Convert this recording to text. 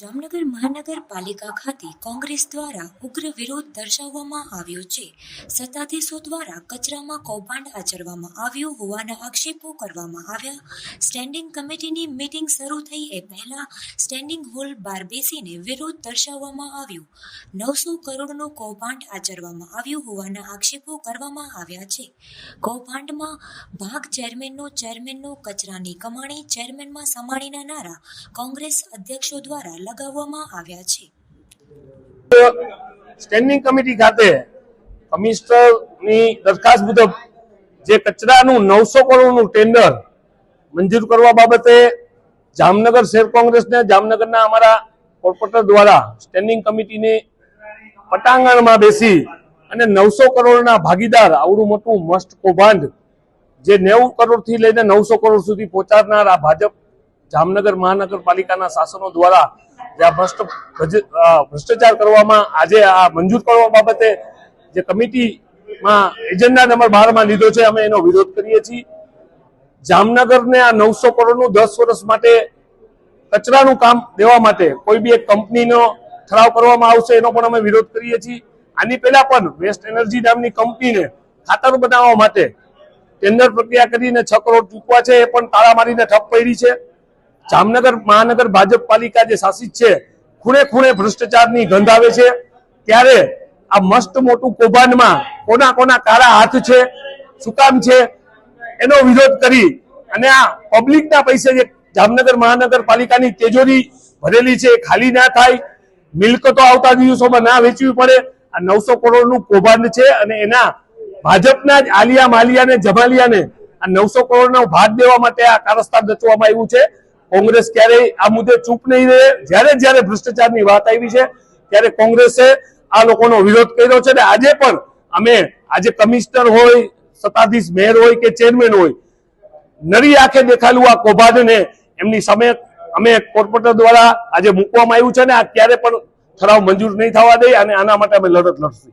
જામનગર મહાનગરપાલિકા ખાતે કોંગ્રેસ દ્વારા ઉગ્ર વિરોધ દર્શાવવામાં આવ્યો છે. સત્તાધીશો દ્વારા કચરામાં કૌભાંડ આચરવામાં આવ્યું હોવાના આક્ષેપો કરવામાં આવ્યા. સ્ટેન્ડિંગ કમિટીની મીટિંગ શરૂ થઈ એ પહેલા સ્ટેન્ડિંગ હોલ બહાર બેસીને વિરોધ દર્શાવવામાં આવ્યો. નવસો કરોડનું કૌભાંડ આચરવામાં આવ્યું હોવાના આક્ષેપો કરવામાં આવ્યા છે. કૌભાંડમાં ભાગ ચેરમેનનો ચેરમેનનો કચરાની કમાણી, ચેરમેનમાં સમાણીના નારા કોંગ્રેસ અધ્યક્ષો દ્વારા લગાવવામાં આવ્યા છે. સ્ટેન્ડિંગ કમિટી ખાતે કમિશનરની દરખાસ્ત મુજબ જે કચરાનું નવસો કરોડનું ટેન્ડર મંજૂર કરવા બાબતે જામનગર શહેર કોંગ્રેસને જામનગરના અમારા કોર્પોરેટર દ્વારા સ્ટેન્ડિંગ કમિટીની પટાંગણમાં બેસી અને નવસો કરોડના ભાગીદાર, આવડું મોટું, મસ્ત કૌભાંડ જે નેવું કરોડથી લઈને નવસો કરોડ સુધી પહોંચાડનાર આ ભાજપ જામનગર મહાનગરપાલિકાના શાસનો દ્વારા જે ભ્રષ્ટ ભ્રષ્ટાચાર કરવામાં આજે આ મંજૂર કરવા બાબતે જે કમિટીમાં એજન્ડા નંબર બારમાં લીધો છે, અમે એનો વિરોધ કરીએ છીએ. જામનગરને આ નવસો કરોડનું દસ વર્ષ માટે કચરાનું કામ દેવા માટે કોઈ બી એક કંપનીનો ઠરાવ કરવામાં આવશે, એનો પણ અમે વિરોધ કરીએ છીએ. આની પહેલા પણ વેસ્ટ એનર્જી નામની કંપનીને ખાતર બનાવવા માટે ટેન્ડર પ્રક્રિયા કરીને છ કરોડ ચૂકવા છે, એ પણ તાળા મારીને ઠપ પડી છે. જામનગર મહાનગર ભાજપ પાલિકા જે શાસિત છે, ખૂણે ખૂણે ભ્રષ્ટાચારની ગંધ આવે છે. ત્યારે આ મસ્ત મોટું કૌભાંડમાં કોના કોના કાળા હાથ છે, શું કામ છે, એનો વિરોધ કરી અને આ પબ્લિકના પૈસે જે જામનગર મહાનગરપાલિકાની તેજોરી ભરેલી છે ખાલી ના થાય. મિલકતો આવતા દિવસોમાં ના વેચવી પડે. આ નવસો કરોડનું કૌભાંડ છે અને એના ભાજપના જ આલિયા માલિયાને, જમાલિયાને આ નવસો કરોડનો ભાગ દેવા માટે આ કારસ્તાન રચવામાં આવ્યું છે. કોંગ્રેસ ક્યારેય આ મુદ્દે ચૂપ નહીં રહે. જ્યારે જ્યારે ભ્રષ્ટાચારની વાત આવી છે, ત્યારે કોંગ્રેસે આ લોકોનો વિરોધ કર્યો છે. અને આજે પણ અમે, આજે કમિશનર હોય, સત્તાધીશ મેયર હોય કે ચેરમેન હોય, નરી આંખે દેખાયેલું આ કૌભાંડને એમની સામે અમે કોર્પોરેટર દ્વારા આજે મૂકવામાં આવ્યું છે. ને આ ક્યારે પણ ઠરાવ મંજૂર નહીં થવા દે અને આના માટે અમે લડત લડશું.